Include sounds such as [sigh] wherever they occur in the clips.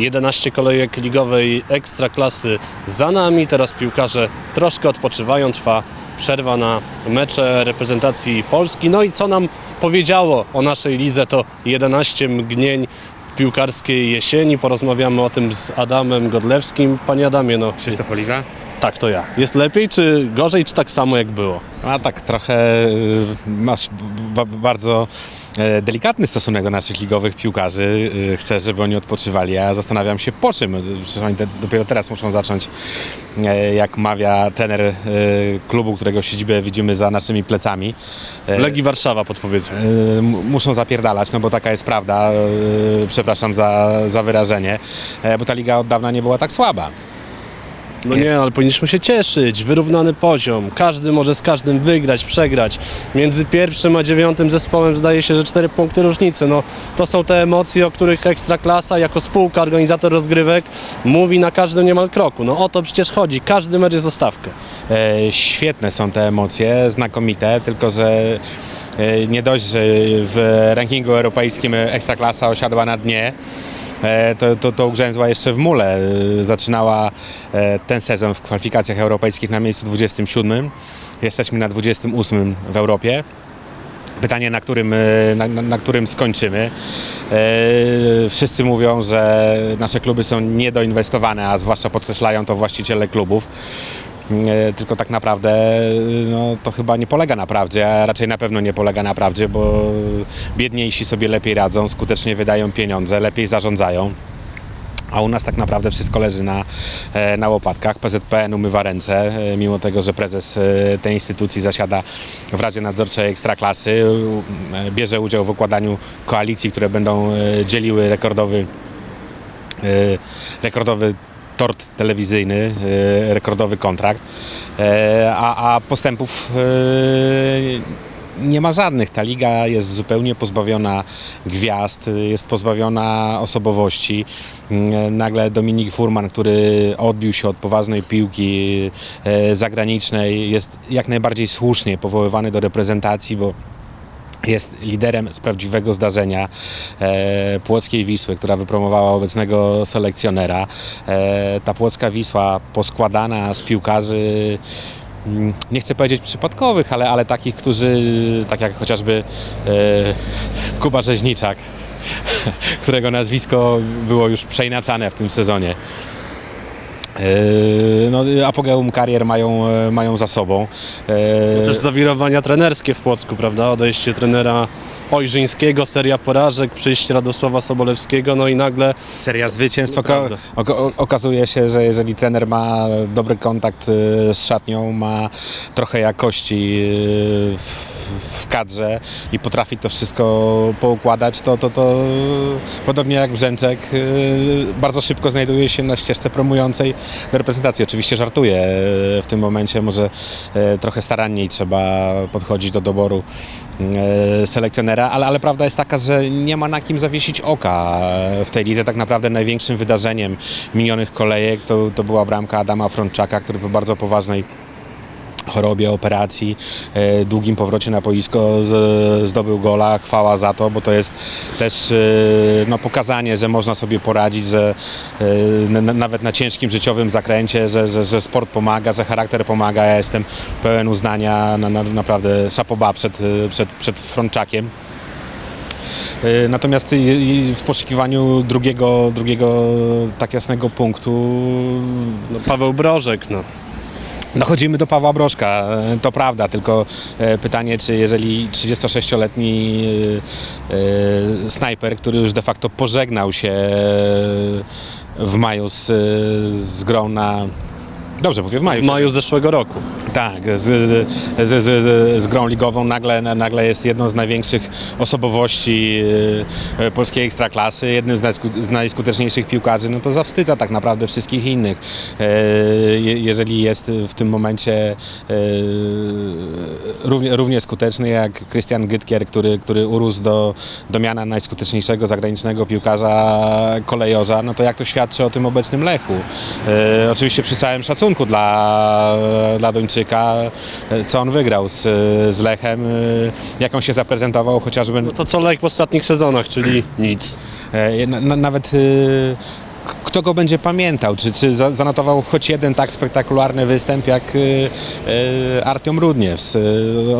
11 kolejek ligowej ekstraklasy za nami. Teraz piłkarze troszkę odpoczywają. Trwa przerwa na mecze reprezentacji Polski. No i co nam powiedziało o naszej lidze to 11 mgnień piłkarskiej jesieni. Porozmawiamy o tym z Adamem Godlewskim. Panie Adamie, no Krzysztof Oliwa? tak to ja. Jest lepiej, czy gorzej, czy tak samo jak było? A tak trochę y, masz bardzo delikatny stosunek do naszych ligowych piłkarzy. Y, Chcesz, żeby oni odpoczywali, a ja zastanawiam się po czym. Przecież oni te, dopiero teraz muszą zacząć, e, jak mawia trener e, klubu, którego siedzibę widzimy za naszymi plecami. E, Legii Warszawa podpowiedzmy. e, muszą zapierdalać, no bo taka jest prawda. e, Przepraszam za, za wyrażenie, e, bo ta liga od dawna nie była tak słaba. No nie, ale powinniśmy się cieszyć. Wyrównany poziom. Każdy może z każdym wygrać, przegrać. Między pierwszym a dziewiątym zespołem zdaje się, że cztery punkty różnicy. No, to są te emocje, o których Ekstraklasa jako spółka, organizator rozgrywek mówi na każdym niemal kroku. No o to przecież chodzi. Każdy mecz jest o stawkę. E, Świetne są te emocje, znakomite, tylko że e, nie dość, że w rankingu europejskim Ekstraklasa osiadła na dnie, to, to, to ugrzęzła jeszcze w mule. E, Zaczynała e, ten sezon w kwalifikacjach europejskich na miejscu 27. Jesteśmy na 28 w Europie. Pytanie, na którym, e, na, na, którym skończymy. E, Wszyscy mówią, że nasze kluby są niedoinwestowane, a zwłaszcza podkreślają to właściciele klubów. E, Tylko tak naprawdę no, to chyba nie polega na prawdzie, a raczej na pewno nie polega na prawdzie, bo biedniejsi sobie lepiej radzą, skutecznie wydają pieniądze, lepiej zarządzają. A u nas tak naprawdę wszystko leży na, e, na łopatkach. PZPN umywa ręce, e, mimo tego, że prezes e, tej instytucji zasiada w Radzie Nadzorczej Ekstraklasy, e, bierze udział w układaniu koalicji, które będą e, dzieliły rekordowy, e, rekordowy tort telewizyjny, e, rekordowy kontrakt, e, a, a postępów e, nie ma żadnych. Ta liga jest zupełnie pozbawiona gwiazd, jest pozbawiona osobowości. Mm, Nagle Dominik Furman, który odbił się od poważnej piłki zagranicznej, jest jak najbardziej słusznie powoływany do reprezentacji, bo jest liderem z prawdziwego zdarzenia e, Płockiej Wisły, która wypromowała obecnego selekcjonera. E, ta Płocka Wisła poskładana z piłkarzy mm, nie chcę powiedzieć przypadkowych, ale, ale takich, którzy, tak jak chociażby e, Kuba Rzeźniczak, [laughs] którego nazwisko było już przeinaczane w tym sezonie. E, No, apogeum karier mają, e, mają za sobą. E, Też zawirowania trenerskie w Płocku, prawda? Odejście trenera Ojrzyńskiego, seria porażek, przyjście Radosława Sobolewskiego, no i nagle Seria zwycięstw. Oko, okazuje się, że jeżeli trener ma dobry kontakt y, z szatnią, ma trochę jakości y, w, w kadrze i potrafi to wszystko poukładać, to, to, to podobnie jak Brzęczek y, bardzo szybko znajduje się na ścieżce promującej reprezentacji. Oczywiście żartuję y, w tym momencie, może y, trochę staranniej trzeba podchodzić do doboru selekcjonera, ale, ale prawda jest taka, że nie ma na kim zawiesić oka w tej lidze. Tak naprawdę największym wydarzeniem minionych kolejek to, to była bramka Adama Frączaka, który po bardzo poważnej chorobie, operacji, e, długim powrocie na boisko zdobył gola. Chwała za to, bo to jest też e, no, pokazanie, że można sobie poradzić, że e, nawet na ciężkim życiowym zakręcie, że, że, że sport pomaga, że charakter pomaga. Ja jestem pełen uznania, na, na, naprawdę szapoba przed, przed, przed Frączakiem. Natomiast w poszukiwaniu drugiego, drugiego tak jasnego punktu no, Paweł Brożek, no. Dochodzimy do Pawła Brożka, e, to prawda, tylko e, pytanie, czy jeżeli 36-letni e, e, snajper, który już de facto pożegnał się w maju z, z grą na... Dobrze mówię, w maju. W maju zeszłego roku. Tak, z, z, z, z, z grą ligową nagle, nagle jest jedną z największych osobowości e, polskiej ekstraklasy, jednym z, najsku, z najskuteczniejszych piłkarzy, no to zawstydza tak naprawdę wszystkich innych. E, je, jeżeli jest w tym momencie e, równie, równie skuteczny jak Christian Gytkier, który, który urósł do, do miana najskuteczniejszego zagranicznego piłkarza kolejorza, no to jak to świadczy o tym obecnym Lechu? E, oczywiście przy całym szacunku dla, dla Duńczyka, co on wygrał z, z Lechem, jak on się zaprezentował chociażby To co Lech w ostatnich sezonach, czyli nic. E, na, na, nawet k- kto go będzie pamiętał? Czy, czy za- zanotował choć jeden tak spektakularny występ jak y, y, Artiom? Y,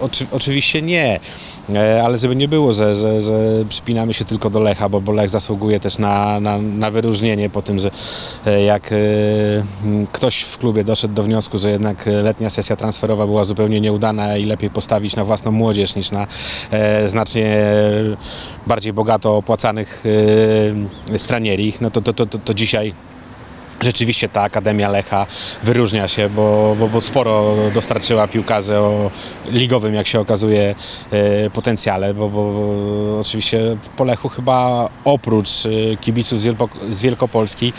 oczy, oczywiście nie. E, Ale żeby nie było, że, że, że przypinamy się tylko do Lecha, bo, bo Lech zasługuje też na, na, na wyróżnienie po tym, że e, jak e, ktoś w klubie doszedł do wniosku, że jednak letnia sesja transferowa była zupełnie nieudana i lepiej postawić na własną młodzież niż na znacznie bardziej bogato opłacanych stranierich, no to, to, to, to dzisiaj Rzeczywiście ta Akademia Lecha wyróżnia się, bo, bo, bo sporo dostarczyła piłkarzy o ligowym, jak się okazuje, e, potencjale, bo, bo oczywiście po Lechu chyba oprócz e, kibiców z, Wielko, z Wielkopolski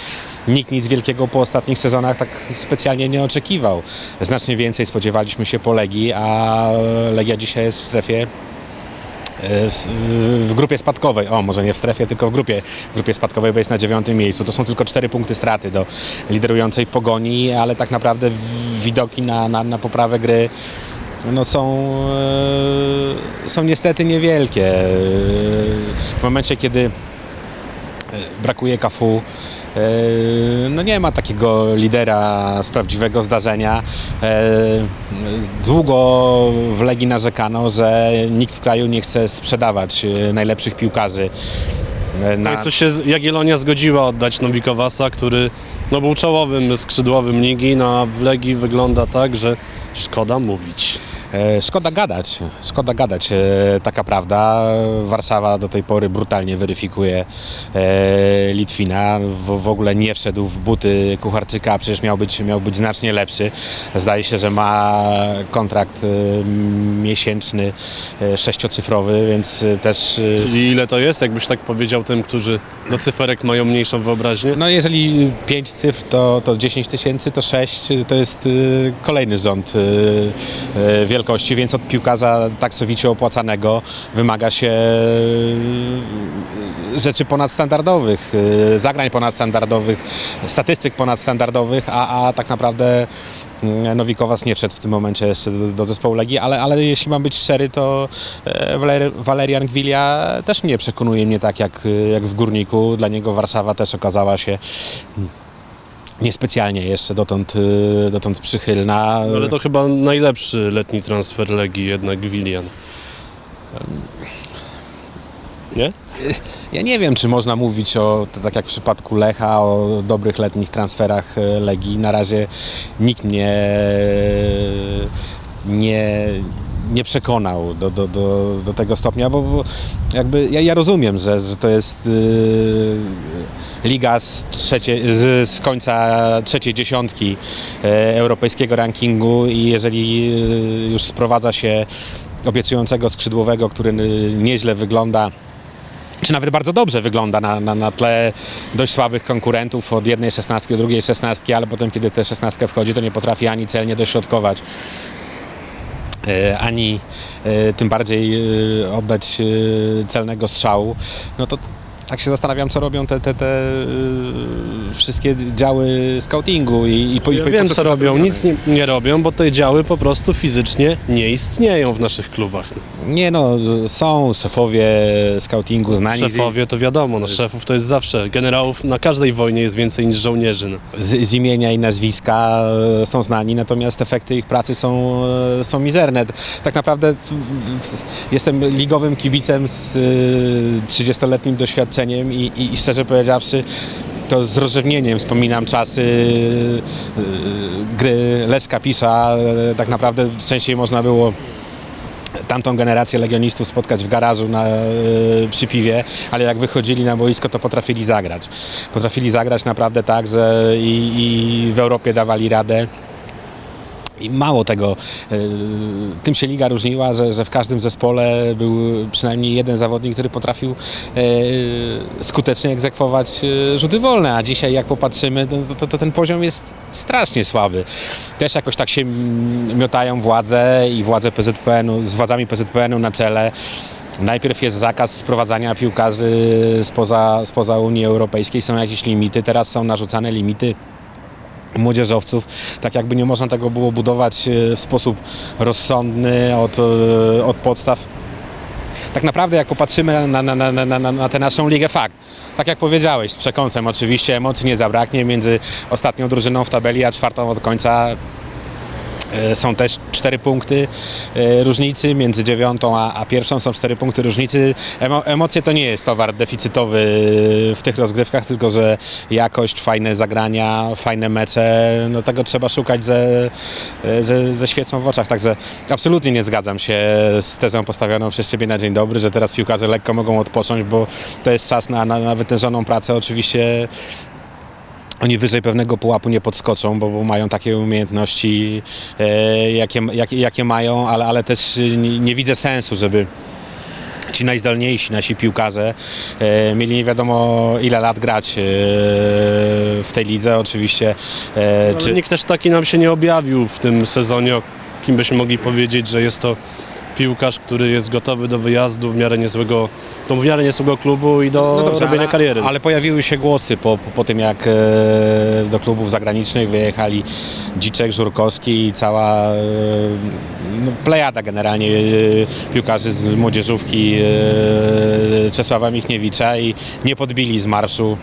nikt nic wielkiego po ostatnich sezonach tak specjalnie nie oczekiwał. Znacznie więcej spodziewaliśmy się po Legii, a Legia dzisiaj jest w strefie w, w grupie spadkowej, o może nie w strefie, tylko w grupie, w grupie spadkowej, bo jest na dziewiątym miejscu. To są tylko cztery punkty straty do liderującej pogoni, ale tak naprawdę widoki na, na, na poprawę gry no są, e, są niestety niewielkie. E, W momencie, kiedy e, brakuje kafu. No nie ma takiego lidera z prawdziwego zdarzenia. E, Długo w Legii narzekano, że nikt w kraju nie chce sprzedawać e, najlepszych piłkarzy. e, No Na, i co się Jagiellonia zgodziła oddać Nowikowasa, który no, był czołowym skrzydłowym ligi, no, a w Legii wygląda tak, że szkoda mówić. E, Szkoda gadać, szkoda gadać, e, taka prawda. Warszawa do tej pory brutalnie weryfikuje e, Litwina. W, w ogóle nie wszedł w buty Kucharczyka, a przecież miał być, miał być znacznie lepszy. Zdaje się, że ma kontrakt miesięczny, sześciocyfrowy, więc też Czyli ile to jest, jakbyś tak powiedział tym, którzy do cyferek mają mniejszą wyobraźnię? No jeżeli 5 cyfr to, to 10 tysięcy, to 6 to jest kolejny rząd y, więc od piłkarza taksowicie opłacanego wymaga się y, rzeczy ponadstandardowych, y, zagrań ponadstandardowych, statystyk ponadstandardowych, a, a tak naprawdę y, Nowikowas nie wszedł w tym momencie jeszcze do, do zespołu Legii, ale, ale jeśli mam być szczery, to e, Walerian Gwilia też mnie przekonuje mnie tak jak, jak w Górniku. Dla niego Warszawa też okazała się niespecjalnie jeszcze dotąd, y, dotąd przychylna. Ale to chyba najlepszy letni transfer Legii jednak Willian. Nie? Ja nie wiem, czy można mówić o, tak jak w przypadku Lecha, o dobrych letnich transferach e, Legii. Na razie nikt mnie nie, nie przekonał do, do, do, do tego stopnia, bo, bo jakby ja, ja rozumiem, że, że to jest y, liga z, trzecie, z, z końca trzeciej dziesiątki e, europejskiego rankingu i jeżeli y, już sprowadza się obiecującego skrzydłowego, który y, nieźle wygląda czy nawet bardzo dobrze wygląda na, na, na tle dość słabych konkurentów od jednej szesnastki do drugiej szesnastki, ale potem kiedy tę szesnastkę wchodzi, to nie potrafi ani celnie dośrodkować, e, ani e, tym bardziej e, oddać e, celnego strzału, no to tak się zastanawiam, co robią te, te, te e, wszystkie działy scoutingu i, i, po, Ja po- wiem po co robią, nic nie, nie robią, bo te działy po prostu fizycznie nie istnieją w naszych klubach. Nie no, z- są szefowie scoutingu znani. Szefowie to wiadomo, no, szefów to jest zawsze, generałów na każdej wojnie jest więcej niż żołnierzy. No. z, z imienia i nazwiska e, są znani, natomiast efekty ich pracy są, e, są mizerne. Tak naprawdę mm, jestem ligowym kibicem z e, 30-letnim doświadczeniem i, i, i szczerze powiedziawszy to z rozrzewnieniem wspominam czasy e, gry Leszka Pisza. E, Tak naprawdę częściej można było tamtą generację legionistów spotkać w garażu na, e, przy piwie, ale jak wychodzili na boisko, to potrafili zagrać. Potrafili zagrać naprawdę tak, że i, i w Europie dawali radę. I mało tego, e, tym się liga różniła, że, że w każdym zespole był przynajmniej jeden zawodnik, który potrafił e, skutecznie egzekwować e, rzuty wolne, a dzisiaj jak popatrzymy, to, to, to ten poziom jest strasznie słaby. Też jakoś tak się miotają władze i władze PZPN-u, z władzami PZPN-u na czele. Najpierw jest zakaz sprowadzania piłkarzy spoza, spoza Unii Europejskiej, są jakieś limity, teraz są narzucane limity młodzieżowców, tak jakby nie można tego było budować e, w sposób rozsądny od, e, od podstaw. tak naprawdę jak popatrzymy na, na, na, na, na, tę naszą ligę, fakt, tak jak powiedziałeś, z przekąsem oczywiście emocji nie zabraknie między ostatnią drużyną w tabeli, a czwartą od końca Są też cztery punkty e, różnicy, między dziewiątą a, a pierwszą są cztery punkty różnicy. Emo, emocje to nie jest towar deficytowy w tych rozgrywkach, tylko że jakość, fajne zagrania, fajne mecze, no tego trzeba szukać ze, ze, ze świecą w oczach. Także absolutnie nie zgadzam się z tezą postawioną przez Ciebie na dzień dobry, że teraz piłkarze lekko mogą odpocząć, bo to jest czas na, na, na wytężoną pracę. Oczywiście oni wyżej pewnego pułapu nie podskoczą, bo, bo mają takie umiejętności, e, jakie, jakie, jakie mają, ale, ale też nie, nie widzę sensu, żeby ci najzdolniejsi nasi piłkarze e, mieli nie wiadomo ile lat grać e, w tej lidze. Oczywiście e, Ale nikt też taki nam się nie objawił w tym sezonie, o kim byśmy mogli powiedzieć, że jest to piłkarz, który jest gotowy do wyjazdu w miarę niezłego, do w miarę niezłego klubu i do No dobrze, robienia ale, kariery. Ale pojawiły się głosy po, po, po tym, jak e, do klubów zagranicznych wyjechali Dziczek, Żurkowski i cała e, no, plejada generalnie e, piłkarzy z młodzieżówki e, Czesława Michniewicza i nie podbili z marszu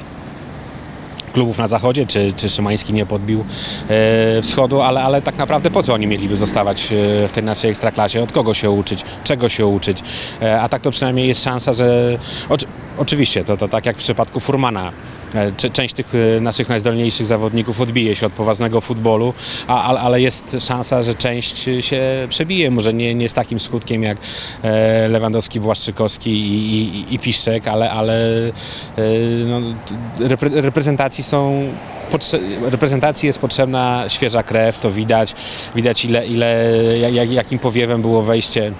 klubów na zachodzie, czy, czy Szymański nie podbił e, wschodu, ale, ale tak naprawdę po co oni mieliby zostawać e, w tej naszej ekstraklasie, od kogo się uczyć, czego się uczyć, e, a tak to przynajmniej jest szansa, że oczy, oczywiście to, to tak jak w przypadku Furmana, e, część tych e, naszych najzdolniejszych zawodników odbije się od poważnego futbolu, a, ale, ale jest szansa, że część się przebije, może nie, nie z takim skutkiem jak Lewandowski, Błaszczykowski i, i, i Piszczek, ale, ale no, repre, reprezentacji są potrze- reprezentacji jest potrzebna świeża krew, to widać, widać ile, ile jak, jakim powiewem było wejście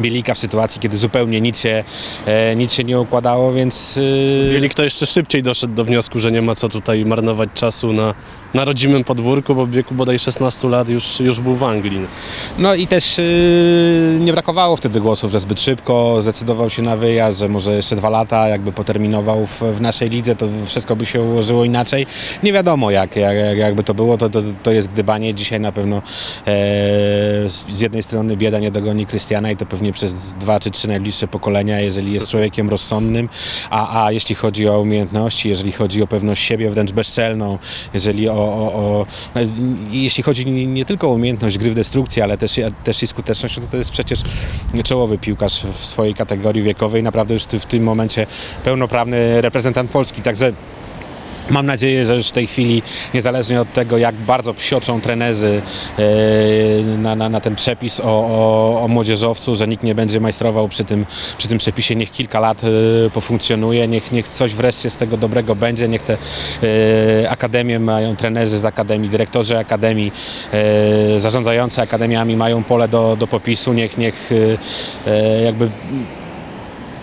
Bielika w sytuacji, kiedy zupełnie nic się, e, nic się nie układało, więc e, Mieli kto jeszcze szybciej doszedł do wniosku, że nie ma co tutaj marnować czasu na, na rodzimym podwórku, bo w wieku bodaj 16 lat już, już był w Anglii. No i też yy, nie brakowało wtedy głosów, że zbyt szybko zdecydował się na wyjazd, że może jeszcze dwa lata jakby poterminował w, w naszej lidze, to wszystko by się ułożyło inaczej. Nie wiadomo jak, jak, jak- jakby to było, to, to, to jest gdybanie. Dzisiaj na pewno e, z z jednej strony bieda nie dogoni Krystiana i to pewnie przez dwa czy trzy najbliższe pokolenia, jeżeli jest człowiekiem rozsądnym, a, a jeśli chodzi o umiejętności, jeżeli chodzi o pewność siebie wręcz bezczelną, jeżeli o, o, o no, jeśli chodzi nie, nie tylko o umiejętność gry w destrukcji, ale też, też i skuteczność, to to jest przecież czołowy piłkarz w swojej kategorii wiekowej, naprawdę już w tym momencie pełnoprawny reprezentant Polski, także Mam nadzieję, że już w tej chwili, niezależnie od tego, jak bardzo psioczą trenerzy e, na, na, na ten przepis o, o, o młodzieżowcu, że nikt nie będzie majstrował przy tym, przy tym przepisie, niech kilka lat e, pofunkcjonuje, niech, niech coś wreszcie z tego dobrego będzie, niech te e, akademie mają trenerzy z akademii, dyrektorzy akademii, zarządzający akademiami mają pole do, do popisu, niech, niech jakby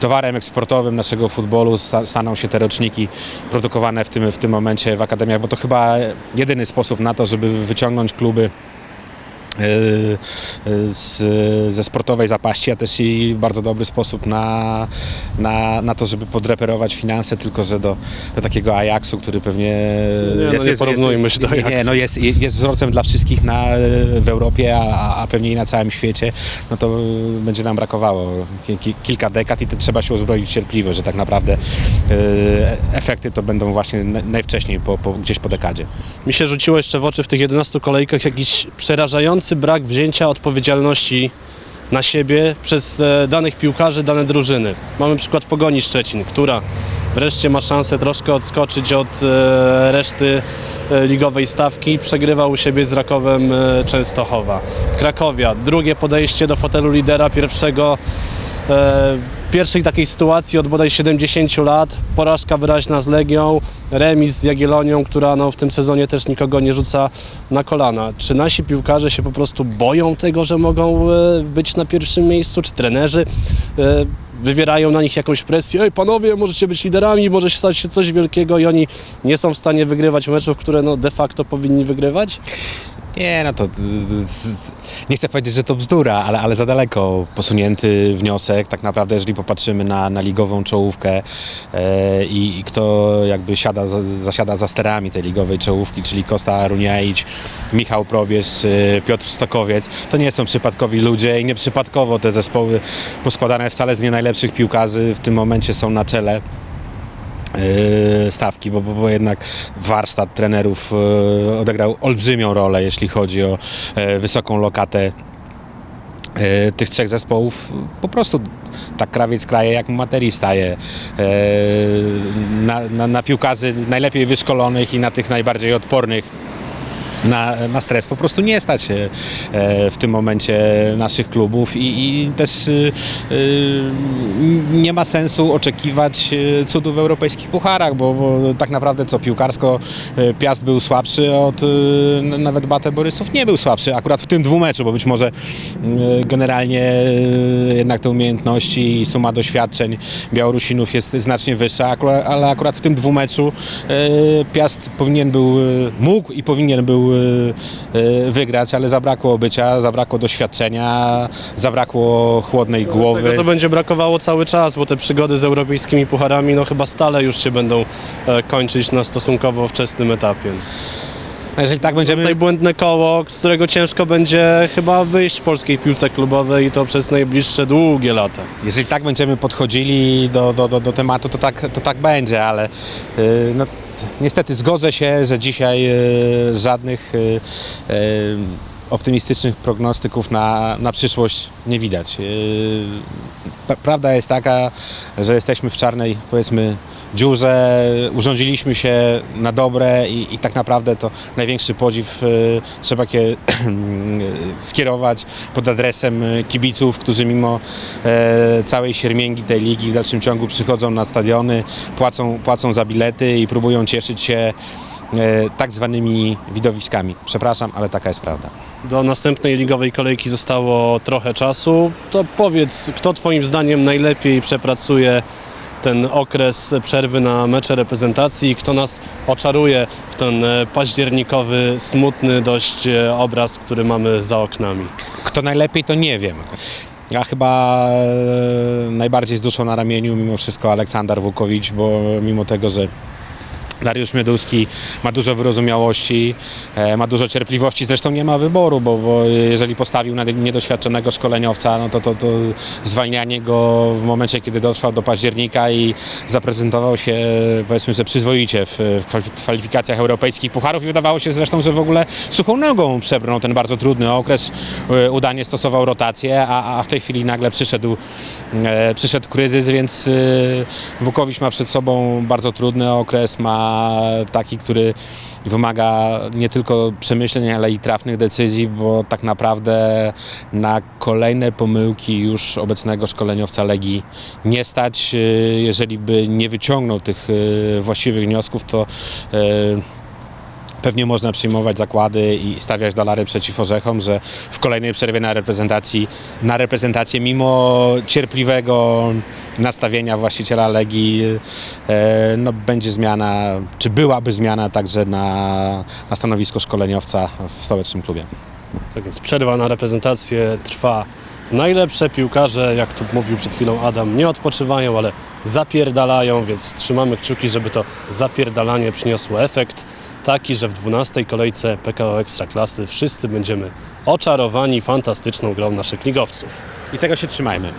towarem eksportowym naszego futbolu sta- staną się te roczniki produkowane w tym, w tym momencie w akademiach, bo to chyba jedyny sposób na to, żeby wyciągnąć kluby z, ze sportowej zapaści, a też i bardzo dobry sposób na, na, na to, żeby podreperować finanse, tylko że do, do takiego Ajaxu, który pewnie Nie, no nie porównujmy się do nie, nie, Ajaxu. no jest, jest wzorcem dla wszystkich na, w Europie, a, a pewnie i na całym świecie, no to będzie nam brakowało ki- ki- kilka dekad i to trzeba się uzbroić w cierpliwość, że tak naprawdę yy, efekty to będą właśnie na- najwcześniej po, po, gdzieś po dekadzie. Mi się rzuciło jeszcze w oczy w tych 11 kolejkach jakiś przerażający brak wzięcia odpowiedzialności na siebie przez e, danych piłkarzy, dane drużyny. Mamy przykład Pogoni Szczecin, która wreszcie ma szansę troszkę odskoczyć od e, reszty e, ligowej stawki. Przegrywa u siebie z Rakowem Częstochowa. Krakowia, drugie podejście do fotelu lidera pierwszego pierwszej takiej sytuacji od bodaj 70 lat. Porażka wyraźna z Legią, remis z Jagiellonią, która no, w tym sezonie też nikogo nie rzuca na kolana. Czy nasi piłkarze się po prostu boją tego, że mogą e, być na pierwszym miejscu? Czy trenerzy e, wywierają na nich jakąś presję? Ej panowie, możecie być liderami, może się stać się coś wielkiego i oni nie są w stanie wygrywać meczów, które no, de facto powinni wygrywać? Nie, no to nie chcę powiedzieć, że to bzdura, ale, ale za daleko posunięty wniosek. Tak naprawdę, jeżeli popatrzymy na, na ligową czołówkę e, i, kto jakby siada, za, zasiada za sterami tej ligowej czołówki, czyli Kosta Runiaić, Michał Probierz, e, Piotr Stokowiec, to nie są przypadkowi ludzie i nieprzypadkowo te zespoły poskładane wcale z nie najlepszych piłkarzy w tym momencie są na czele stawki, bo, bo, bo jednak warsztat trenerów e, odegrał olbrzymią rolę, jeśli chodzi o e, wysoką lokatę tych trzech zespołów. Po prostu tak krawiec kraje jak materii staje na, na, na piłkarzy najlepiej wyszkolonych i na tych najbardziej odpornych na, na stres. Po prostu nie stać się e, w tym momencie naszych klubów i, i też e, e, nie ma sensu oczekiwać cudów w europejskich pucharach, bo, bo tak naprawdę co piłkarsko Piast był słabszy od nawet Bate Borysów nie był słabszy akurat w tym dwumeczu, bo być może generalnie jednak te umiejętności i suma doświadczeń Białorusinów jest znacznie wyższa, ale akurat w tym dwumeczu Piast powinien był, mógł i powinien był wygrać, ale zabrakło bycia, zabrakło doświadczenia, zabrakło chłodnej głowy. Tego to będzie brakowało cały czas, bo te przygody z europejskimi pucharami no chyba stale już się będą e, kończyć na stosunkowo wczesnym etapie. No Jeżeli tak będziemy... Tutaj błędne koło, z którego ciężko będzie chyba wyjść polskiej piłce klubowej i to przez najbliższe długie lata. Jeżeli tak będziemy podchodzili do, do, do, do tematu, to tak, to tak będzie, ale y, no, niestety zgodzę się, że dzisiaj y, żadnych y, y, optymistycznych prognostyków na, na przyszłość nie widać. Y, pra- Prawda jest taka, że jesteśmy w czarnej, powiedzmy, dziurze, urządziliśmy się na dobre i, i tak naprawdę to największy podziw y, trzeba kie, [clears throat] skierować pod adresem kibiców, którzy mimo całej siermięgi tej ligi w dalszym ciągu przychodzą na stadiony, płacą, płacą za bilety i próbują cieszyć się tak zwanymi widowiskami. Przepraszam, ale taka jest prawda. Do następnej ligowej kolejki zostało trochę czasu. To powiedz, kto Twoim zdaniem najlepiej przepracuje ten okres przerwy na mecze reprezentacji i kto nas oczaruje w ten e, październikowy, smutny dość e, obraz, który mamy za oknami. Kto najlepiej, to nie wiem. Ja chyba e, najbardziej z duszą na ramieniu mimo wszystko Aleksander Wukowicz, bo mimo tego, że Dariusz Mioduski ma dużo wyrozumiałości, e, ma dużo cierpliwości, zresztą nie ma wyboru, bo, bo jeżeli postawił na niedoświadczonego szkoleniowca, no to, to, to zwalnianie go w momencie, kiedy dotrwał do października i zaprezentował się powiedzmy, że przyzwoicie w, w kwalif- kwalifikacjach europejskich pucharów. I wydawało się zresztą, że w ogóle suchą nogą przebrnął ten bardzo trudny okres, e, udanie stosował rotację, a, a w tej chwili nagle przyszedł, e, przyszedł kryzys, więc Wukowicz ma przed sobą bardzo trudny okres, ma taki, który wymaga nie tylko przemyśleń, ale i trafnych decyzji, bo tak naprawdę na kolejne pomyłki już obecnego szkoleniowca Legii nie stać. E, Jeżeli by nie wyciągnął tych e, właściwych wniosków, to e, Pewnie można przyjmować zakłady i stawiać dolary przeciw orzechom, że w kolejnej przerwie na reprezentacji, na reprezentację mimo cierpliwego nastawienia właściciela Legii e, no, będzie zmiana, czy byłaby zmiana także na, na stanowisko szkoleniowca w stołecznym klubie. Tak więc przerwa na reprezentację trwa. Najlepsze piłkarze, jak tu mówił przed chwilą Adam, nie odpoczywają, ale zapierdalają, więc trzymamy kciuki, żeby to zapierdalanie przyniosło efekt taki, że w 12 kolejce PKO Ekstraklasy wszyscy będziemy oczarowani fantastyczną grą naszych ligowców. I tego się trzymajmy.